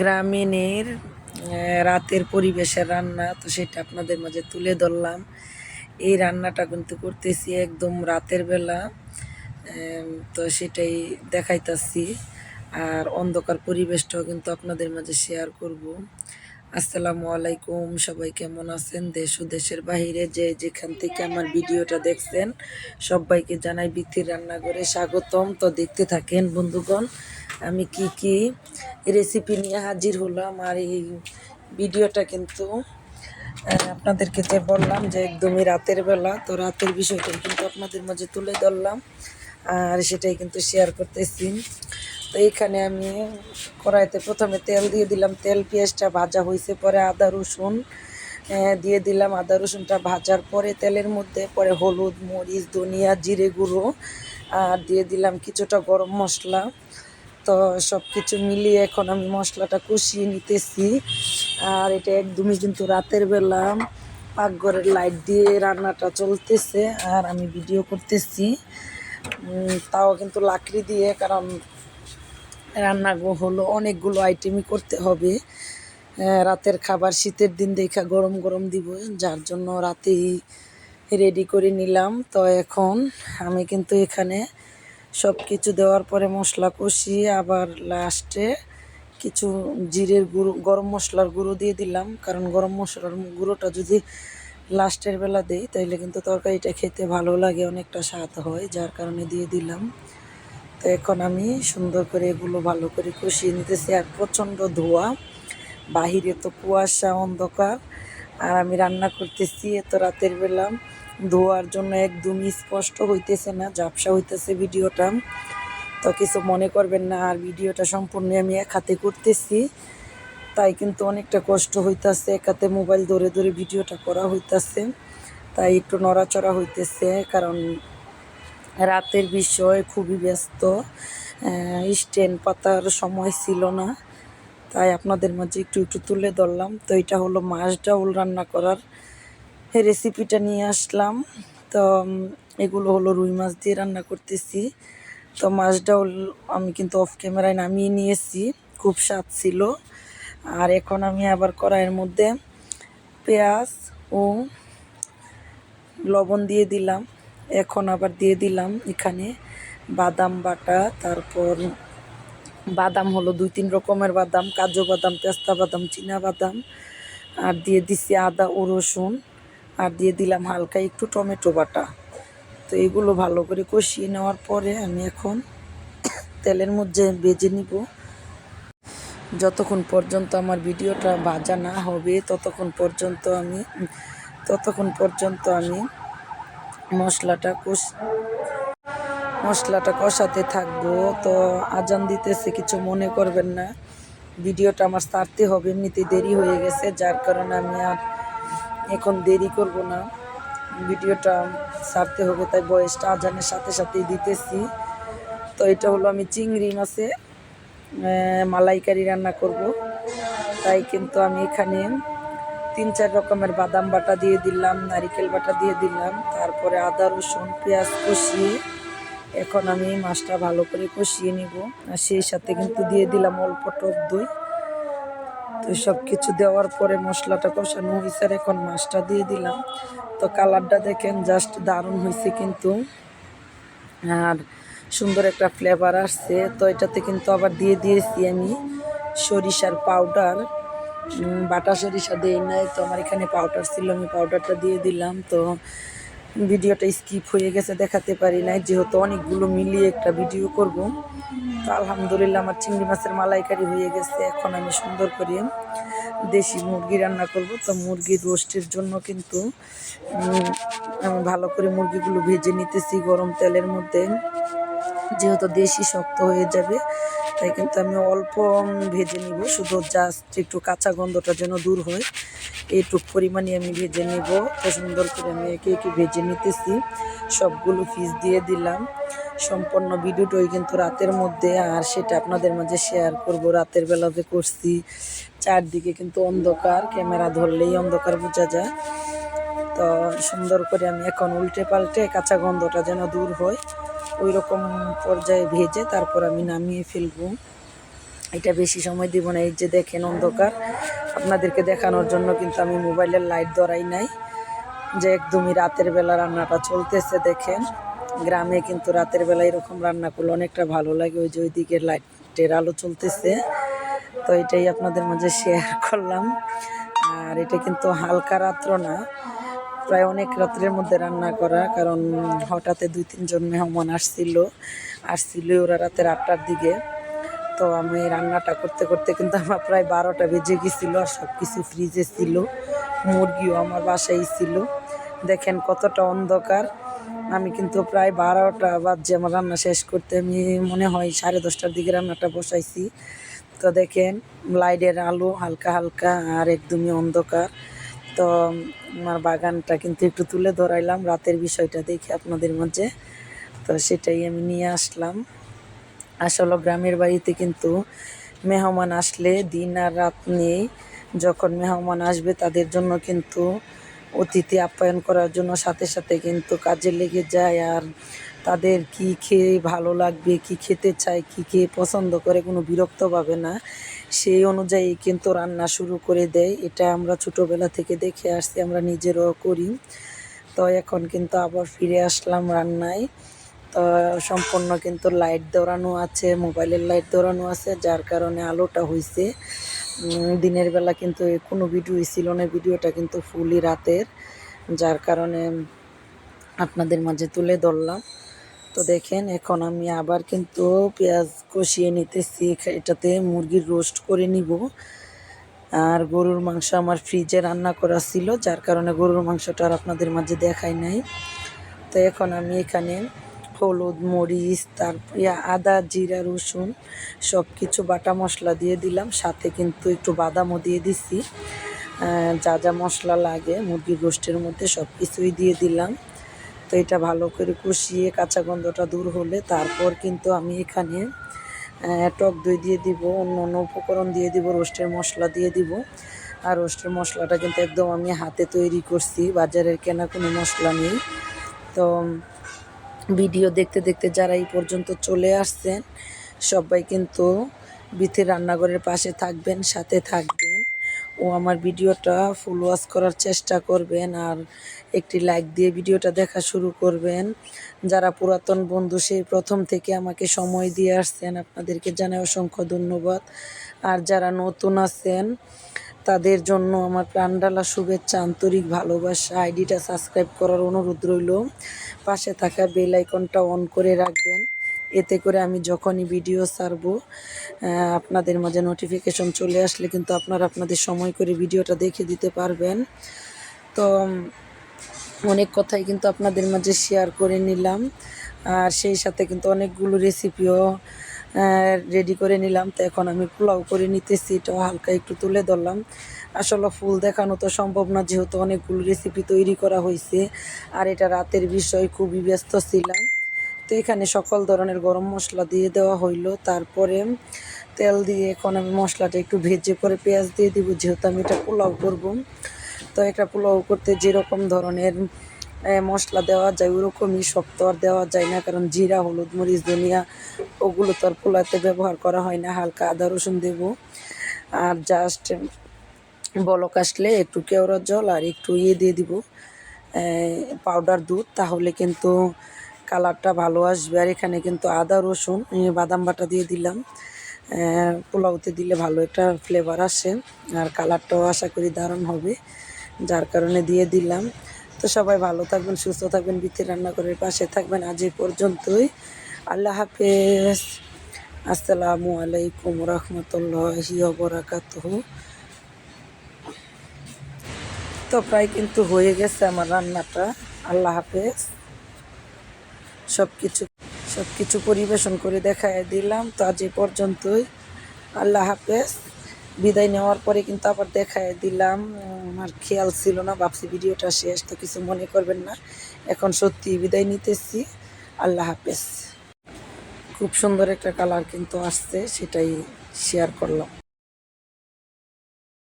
গ্রামীণের রাতের পরিবেশের রান্না, তো সেটা আপনাদের মাঝে তুলে ধরলাম। এই রান্নাটা কিন্তু করতেছি একদম রাতের বেলা তো সেটাই দেখাইতাছি। আর অন্ধকার পরিবেশটাও কিন্তু আপনাদের মাঝে শেয়ার করব। আসসালামু আলাইকুম। সবাই কেমন আছেন? দেশ ও দেশের বাইরে যে যেখান থেকে আমার ভিডিওটা দেখছেন, সবাইকে জানাই বিথির রান্নাঘরে স্বাগতম। তো দেখতে থাকেন বন্ধুগণ, আমি কি কি রেসিপি নিয়ে হাজির হলাম আর এই ভিডিওটা কিন্তু আপনাদেরকে যে বললাম যে একদমই রাতের বেলা, তো রাতের বিষয়টা কিন্তু আপনাদের মাঝে তুলে ধরলাম। আর সেটাই কিন্তু শেয়ার করতেছি। তো এইখানে আমি কড়াইতে প্রথমে তেল দিয়ে দিলাম। তেল পেঁয়াজটা ভাজা হয়েছে পরে আদা, রসুন দিয়ে দিলাম। আদা, রসুনটা ভাজার পরে তেলের মধ্যে পরে হলুদ, মরিচ, ধনিয়া, জিরে গুঁড়ো, আর দিয়ে দিলাম কিছুটা গরম মশলা। তো সব কিছু মিলিয়ে এখন আমি মশলাটা কষিয়ে নিতেছি। আর এটা একদমই কিন্তু রাতের বেলা। পাকঘরের লাইট দিয়ে রান্নাটা চলতেছে, আর আমি ভিডিও করতেছি। তাও কিন্তু লাকড়ি দিয়ে, কারণ রান্না হলো, অনেকগুলো আইটেমই করতে হবে। রাতের খাবার শীতের দিন দেখা গরম গরম দিব, যার জন্য রাতেই রেডি করে নিলাম। তো এখন আমি কিন্তু এখানে সব কিছু দেওয়ার পরে মশলা কষিয়ে আবার লাস্টে কিছু জিরের গুঁড়ো, গরম মশলার গুঁড়ো দিয়ে দিলাম। কারণ গরম মশলার গুঁড়োটা যদি লাস্টের বেলা দেই, তাইলে কিন্তু তরকারিটা খেতে ভালো লাগে, অনেকটা স্বাদ হয়, যার কারণে দিয়ে দিলাম। তো এখন আমি সুন্দর করে এগুলো ভালো করে কষিয়ে নিতেছি আর প্রচণ্ড ধোয়া। বাহিরে তো কুয়াশা, অন্ধকার। আর আমি রান্না করতেছি এত রাতের বেলা। ধোয়ার জন্য একদমই স্পষ্ট হইতেছে না, ঝাপসা হইতেছে ভিডিওটা। তো কিছু মনে করবেন না, আর ভিডিওটা সম্পূর্ণ আমি এক হাতে করতেছি। তাই কিন্তু অনেকটা কষ্ট হইতাছে, এক হাতে মোবাইল ধরে ধরে ভিডিওটা করা হইতাছে। তাই একটু নড়াচড়া হইতেছে, কারণ রাতের বিষয়, খুবই ব্যস্ত। স্ট্যান্ড পাতার সময় ছিল না, তাই আপনাদের মাঝে একটু একটু তুলে ধরলাম। তো এটা হলো মাছ ডাউল রান্না করার রেসিপিটা নিয়ে আসলাম। তো এগুলো হলো রুই মাছ দিয়ে রান্না করতেছি। তো মাছ ডাউল আমি কিন্তু অফ ক্যামেরায় নামিয়ে নিয়েছি, খুব স্বাদ ছিল। আর এখন আমি আবার কড়াইয়ের মধ্যে পেঁয়াজ, ও, লবণ দিয়ে দিলাম। এখন আবার দিয়ে দিলাম এখানে বাদাম বাটা, তারপর বাদাম হলো দুই তিন রকমের বাদাম, কাজু বাদাম, পেস্তা বাদাম, চীনা বাদাম, আর দিয়ে দিছি আদা ও রসুন, আর দিয়ে দিলাম হালকা একটু টমেটো বাটা। তো এগুলো ভালো করে কষিয়ে নেওয়ার পরে আমি এখন তেলের মধ্যে বেজে নিব। যতক্ষণ পর্যন্ত আমার ভিডিওটা ভাজা না হবে, ততক্ষণ পর্যন্ত আমি, ততক্ষণ পর্যন্ত আমি মশলাটা কষ, মশলাটা কষাতে থাকব। তো আজান দিতেছে, কিছু মনে করবেন না। ভিডিওটা আমার সারতে হবে এমনিতেই দেরি হয়ে গেছে, যার কারণে আমি আর এখন দেরি করব না। ভিডিওটা সারতে হবে, তাই বয়সটা আজানের সাথে সাথেই দিতেছি। তো এটা হলো আমি চিংড়ি মাছে মালাইকারি রান্না করব। তাই কিন্তু আমি এখানে তিন চার রকমের বাদাম বাটা দিয়ে দিলাম, নারিকেল বাটা দিয়ে দিলাম। তারপরে আদা, রসুন, পেঁয়াজ কষিয়ে এখন আমি মাছটা ভালো করে কষিয়ে নিব। আর সেই সাথে কিন্তু দিয়ে দিলাম অল্প টক দই। তো সব কিছু দেওয়ার পরে মশলাটা কষানো হয়েছে আর এখন মাছটা দিয়ে দিলাম। তো কালারটা দেখেন জাস্ট দারুণ হয়েছে কিন্তু। আর সুন্দর একটা ফ্লেভার আসছে। তো এটাতে কিন্তু আবার দিয়ে দিয়েছি আমি সরিষার পাউডার। বাটা সরিষা দিই নাই, তো আমার এখানে পাউডার ছিল, আমি পাউডারটা দিয়ে দিলাম। তো ভিডিওটা স্কিপ হয়ে গেছে, দেখাতে পারি নাই। যেহেতু অনেকগুলো মিলিয়ে একটা ভিডিও করব, তো আলহামদুলিল্লাহ আমার চিংড়ি মাছের মালাইকারি হয়ে গেছে। এখন আমি সুন্দর করে দেশি মুরগি রান্না করব। তো মুরগির রোস্টের জন্য কিন্তু আমি ভালো করে মুরগিগুলো ভেজে নিতেছি গরম তেলের মধ্যে। যেহেতু দেশি শক্ত হয়ে যাবে তাই কিন্তু আমি অল্প ভেজে নিব। শুধু জাস্ট একটু কাঁচা গন্ধটা যেন দূর হয়। এইটুক পরিমাণে আমি ভেজে নিব। তো সুন্দর করে আমি একে একে ভেজে নিতেছি। সবগুলো পিস দিয়ে দিলাম। সম্পূর্ণ ভিডিওটাই কিন্তু রাতের মধ্যে। আর সেটা আপনাদের মাঝে শেয়ার করব। রাতের বেলাতে করছি, চারদিকে কিন্তু অন্ধকার। ক্যামেরা ধরলেই অন্ধকার বোঝা যায়। তো সুন্দর করে আমি এখন উল্টে পাল্টে কাঁচা গন্ধটা যেন দূর হয়। ওই রকম পর্যায়ে ভেজে তারপর আমি নামিয়ে ফেলব। এটা বেশি সময় দিব না, এই যে দেখেন অন্ধকার। আপনাদেরকে দেখানোর জন্য কিন্তু আমি মোবাইলের লাইট ধরাই নাই। যে একদমই রাতের বেলা রান্নাটা চলতেছে, দেখেন। গ্রামে কিন্তু রাতের বেলা এরকম রান্না করলে অনেকটা ভালো লাগে। ওই যে ওই দিকের লাইটের আলো চলতেছে। তো এটাই আপনাদের মাঝে শেয়ার করলাম। আর এটা কিন্তু হালকা রাত্র না। প্রায় অনেক রাত্রের মধ্যে রান্না করা, কারণ হঠাৎ দুই তিনজন মেহমান আসছিল। আসছিল ওরা রাতের আটটার দিকে। তো আমি রান্নাটা করতে করতে কিন্তু আমার প্রায় বারোটা বেজে গেছিল আর সব কিছু ফ্রিজে ছিল। মুরগিও আমার বাসায় ছিল। দেখেন কতটা অন্ধকার। আমি কিন্তু প্রায় বারোটা বাজে আমার রান্না শেষ করতে। আমি মনে হয় সাড়ে দশটার দিকে রান্নাটা বসাইছি। তো দেখেন, লাইটের আলো হালকা হালকা আর একদমই অন্ধকার। তো আমার বাগানটা কিন্তু একটু তুলে ধরাইলাম, রাতের বিষয়টা দেখে আপনাদের মাঝে। তো সেটাই আমি নিয়ে আসলাম। আসলে গ্রামের বাড়িতে কিন্তু মেহমান আসলে দিন আর রাত নেই। যখন মেহমান আসবে তাদের জন্য কিন্তু অতিথি আপ্যায়ন করার জন্য সাথে সাথে কিন্তু কাজে লেগে যায়। আর তাদের কি খেয়ে ভালো লাগবে, কি খেতে চায়, কি খেয়ে পছন্দ করে কোনো বিরক্ত পাবে না। সেই অনুযায়ী কিন্তু রান্না শুরু করে দেয়। এটা আমরা ছোটোবেলা থেকে দেখে আসছি, আমরা নিজেরও করি। তো এখন কিন্তু আবার ফিরে আসলাম রান্নায়। তো সম্পূর্ণ কিন্তু লাইট দৌড়ানো আছে, মোবাইলের লাইট দৌড়ানো আছে, যার কারণে আলোটা হয়েছে দিনের বেলা কিন্তু কোনো ভিডিও ছিল না, ভিডিওটা কিন্তু ফুলই রাতের, যার কারণে আপনাদের মাঝে তুলে ধরলাম। তো দেখেন, এখন আমি আবার কিন্তু পেঁয়াজ কষিয়ে নিতেছি। এটাতে মুরগির রোস্ট করে নিব। আর গরুর মাংস আমার ফ্রিজে রান্না করা ছিল, যার কারণে গরুর মাংসটা আর আপনাদের মাঝে দেখাই নাই। তো এখন আমি এখানে হলুদ, মরিচ, তারপরে আদা, জিরা, রসুন সব কিছু বাটা মশলা দিয়ে দিলাম। সাথে কিন্তু একটু বাদামও দিয়ে দিছি। যা যা মশলা লাগে মুরগির রোস্টের মধ্যে সব কিছুই দিয়ে দিলাম। তো এটা ভালো করে কষিয়ে কাঁচা গন্ধটা দূর হলে তারপর কিন্তু আমি এখানে টক দই দিয়ে দিব, অন্য অন্য উপকরণ দিয়ে দিব, রোস্টের মশলা দিয়ে দিব। আর রোস্টের মশলাটা কিন্তু একদম আমি হাতে তৈরি করছি, বাজারের কেনা কোনো মশলা নেই। তো ভিডিও দেখতে দেখতে যারা এই পর্যন্ত চলে আসছেন, সবাই কিন্তু বিথের রান্নাঘরের পাশে থাকবেন, সাথে থাকবেন। ও আমার ভিডিওটা ফুল ওয়াশ করার চেষ্টা করবেন আর একটি লাইক দিয়ে ভিডিওটা দেখা শুরু করবেন। যারা পুরাতন বন্ধু, সেই প্রথম থেকে আমাকে সময় দিয়ে আসছেন, আপনাদেরকে জানাই অসংখ্য ধন্যবাদ। আর যারা নতুন আছেন, তাদের জন্য আমার প্রাণডালা শুভেচ্ছা, আন্তরিক ভালোবাসা, আইডিটা সাবস্ক্রাইব করার অনুরোধ রইল। পাশে থাকা বেল আইকনটা অন করে রাখবেন। এতে করে আমি যখনই ভিডিও ছাড়ব আপনাদের মাঝে নোটিফিকেশন চলে আসলে কিন্তু আপনারা আপনাদের সময় করে ভিডিওটা দেখে দিতে পারবেন। তো অনেক কথাই কিন্তু আপনাদের মাঝে শেয়ার করে নিলাম। আর সেই সাথে কিন্তু অনেকগুলো রেসিপিও রেডি করে নিলাম। তো এখন আমি পোলাও করে নিতেছি এটাও হালকা একটু তুলে ধরলাম। আসলে ফুল দেখানো তো সম্ভব না, যেহেতু অনেকগুলো রেসিপি তৈরি করা হয়েছে আর এটা রাতের বিষয়, খুবই ব্যস্ত ছিলাম। তো এখানে সকল ধরনের গরম মশলা দিয়ে দেওয়া হইল। তারপরে তেল দিয়ে এখন আমি মশলাটা একটু ভেজে পরে পেঁয়াজ দিয়ে দিব, যেহেতু আমি এটা পোলাও করব। তো একটা পোলাও করতে যেরকম ধরনের মশলা দেওয়া যায় ওরকমই, শক্ত আর দেওয়া যায় না, কারণ জিরা, হলুদ, মরিচ, ধনিয়া, ওগুলো তো আর পোলাতে ব্যবহার করা হয় না, হালকা আদা, রসুন দেব। আর জাস্ট বলক আসলে একটু কেওড়ার জল আর একটু ইয়ে দিয়ে দিব পাউডার দুধ, তাহলে কিন্তু কালারটা ভালো আসবে। আর এখানে কিন্তু আদা, রসুন বাদাম বাটা দিয়ে দিলাম। পোলাওতে দিলে ভালো একটা ফ্লেভার আসে। আর কালারটাও আশা করি দারুণ হবে, যার কারণে দিয়ে দিলাম। তো সবাই ভালো থাকবেন, সুস্থ থাকবেন বিথি রান্নাঘরের পাশে থাকবেন। আজ এই পর্যন্তই। আল্লাহ হাফেজ। আসসালামু আলাইকুম রহমতুল্লাহি বরাকাত তো প্রায় কিন্তু হয়ে গেছে আমার রান্নাটা। আল্লাহ হাফেজ। সব কিছু সব কিছু পরিবেশন করে দেখায় দিলাম। তো আজ এই পর্যন্তই। আল্লাহ হাফেজ। বিদায় নেওয়ার পরে কিন্তু আবার দেখায় দিলাম। আমার খেয়াল ছিল না, ভাবছি ভিডিওটা শেষ, তো কিছু মনে করবেন না। এখন সত্যি বিদায় নিতেছি। আল্লাহ হাফেজ। খুব সুন্দর একটা কালার কিন্তু আসছে, সেটাই শেয়ার করলাম।